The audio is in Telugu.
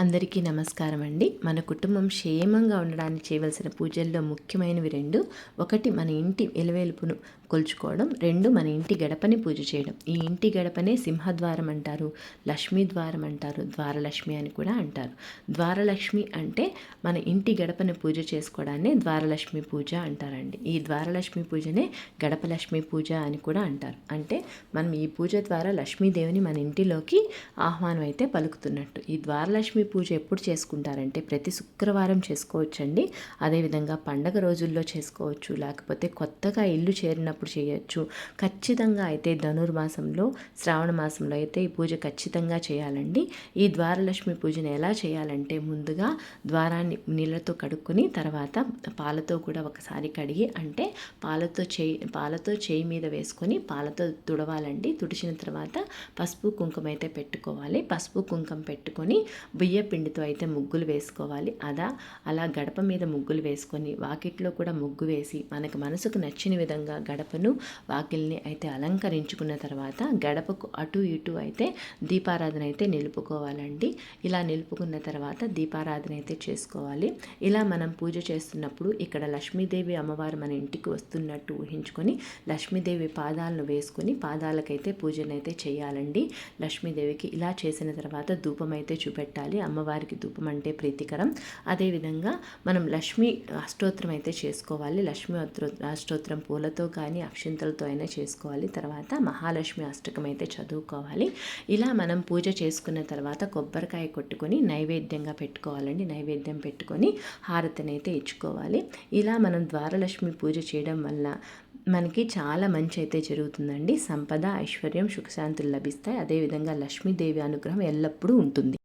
అందరికీ నమస్కారం అండి. మన కుటుంబం క్షేమంగా ఉండడానికి చేయవలసిన పూజల్లో ముఖ్యమైనవి రెండు. ఒకటి మన ఇంటి ఎలవేలుపును కొలుచుకోవడం రెండు మన ఇంటి గడపని పూజ చేయడం. ఈ ఇంటి గడపనే సింహద్వారం అంటారు లక్ష్మీ ద్వారం అంటారు ద్వారలక్ష్మి అని కూడా అంటారు. ద్వారలక్ష్మి అంటే మన ఇంటి గడపని పూజ చేసుకోవడాన్ని ద్వారలక్ష్మి పూజ అంటారండి. ఈ ద్వారలక్ష్మి పూజనే గడపలక్ష్మి పూజ అని కూడా అంటారు. అంటే మనం ఈ పూజ ద్వారా లక్ష్మీదేవిని మన ఇంటిలోకి ఆహ్వానం అయితే పలుకుతున్నట్టు. ఈ ద్వారలక్ష్మి పూజ ఎప్పుడు చేసుకుంటారంటే ప్రతి శుక్రవారం చేసుకోవచ్చండి. అదేవిధంగా పండగ రోజుల్లో చేసుకోవచ్చు. లేకపోతే కొత్తగా ఇల్లు చేరినప్పుడు చేయొచ్చు. ఖచ్చితంగా అయితే ధనుర్మాసంలో శ్రావణ మాసంలో అయితే ఈ పూజ ఖచ్చితంగా చేయాలండి. ఈ ద్వారలక్ష్మి పూజను ఎలా చేయాలంటే ముందుగా ద్వారాన్ని నీళ్ళతో కడుక్కొని తర్వాత పాలతో కూడా ఒకసారి కడిగి అంటే పాలతో చేయి పాలతో చేయి మీద వేసుకొని పాలతో తుడవాలండి. తుడిచిన తర్వాత పసుపు కుంకుమ అయితే పెట్టుకోవాలి. పసుపు కుంకుమ పెట్టుకొని బియ్య పిండితో అయితే ముగ్గులు వేసుకోవాలి. అదా అలా గడప మీద ముగ్గులు వేసుకొని వాకిట్లో కూడా ముగ్గు వేసి మనకు మనసుకు నచ్చిన విధంగా గడప గడపను వాకిల్ని అయితే అలంకరించుకున్న తర్వాత గడపకు అటు ఇటు అయితే దీపారాధన అయితే నిలుపుకోవాలండి. ఇలా నిలుపుకున్న తర్వాత దీపారాధన అయితే చేసుకోవాలి. ఇలా మనం పూజ చేస్తున్నప్పుడు ఇక్కడ లక్ష్మీదేవి అమ్మవారు మన ఇంటికి వస్తున్నట్టు ఊహించుకొని లక్ష్మీదేవి పాదాలను వేసుకొని పాదాలకైతే పూజనైతే చేయాలండి. లక్ష్మీదేవికి ఇలా చేసిన తర్వాత ధూపం అయితే చూపెట్టాలి. అమ్మవారికి ధూపం అంటే ప్రీతికరం. అదేవిధంగా మనం లక్ష్మీ అష్టోత్తరం అయితే చేసుకోవాలి. లక్ష్మీ అష్టోత్తరం పూలతో కానీ అక్షింతలతో అయినా చేసుకోవాలి. తర్వాత మహాలక్ష్మి అష్టకం అయితే చదువుకోవాలి. ఇలా మనం పూజ చేసుకున్న తర్వాత కొబ్బరికాయ కొట్టుకొని నైవేద్యంగా పెట్టుకోవాలండి. నైవేద్యం పెట్టుకొని హారతిని అయితే ఇచ్చుకోవాలి. ఇలా మనం ద్వారలక్ష్మి పూజ చేయడం వల్ల మనకి చాలా మంచి అయితే జరుగుతుందండి. సంపద ఐశ్వర్యం సుఖశాంతులు లభిస్తాయి. అదేవిధంగా లక్ష్మీదేవి అనుగ్రహం ఎల్లప్పుడూ ఉంటుంది.